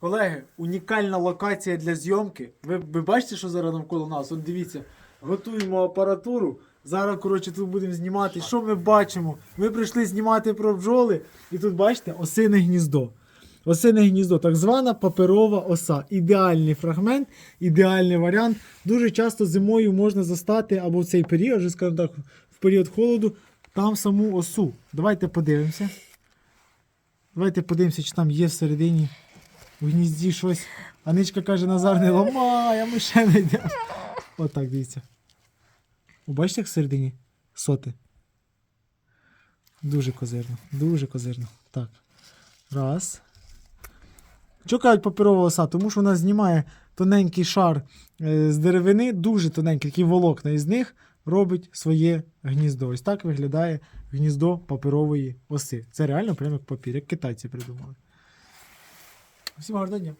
Колеги, унікальна локація для зйомки. Ви, ви бачите, що зараз навколо нас? От дивіться, готуємо апаратуру. Зараз, коротше, тут будемо знімати. Що ми бачимо? Ми прийшли знімати про бджоли, і тут бачите осине гніздо. Осине гніздо, так звана паперова оса. Ідеальний фрагмент, ідеальний варіант. Дуже часто зимою можна застати або в цей період, вже скажімо так, в період холоду, там саму осу. Давайте подивимося. Давайте подивимося, чи там є всередині в гнізді щось. Аничка каже, Назар не ламай, а ми ще не йдемо. Отак, дивіться. О, Бачите, як всередині соти? Дуже козирно, дуже козирно. Так. Раз. Що кажуть паперова оса? Тому що вона знімає тоненький шар е, з деревини, дуже тоненький, такий волокна із них робить своє гніздо. Ось так виглядає гніздо паперової оси. Це реально прямо як папір, як китайці придумали. Hepsi bardan.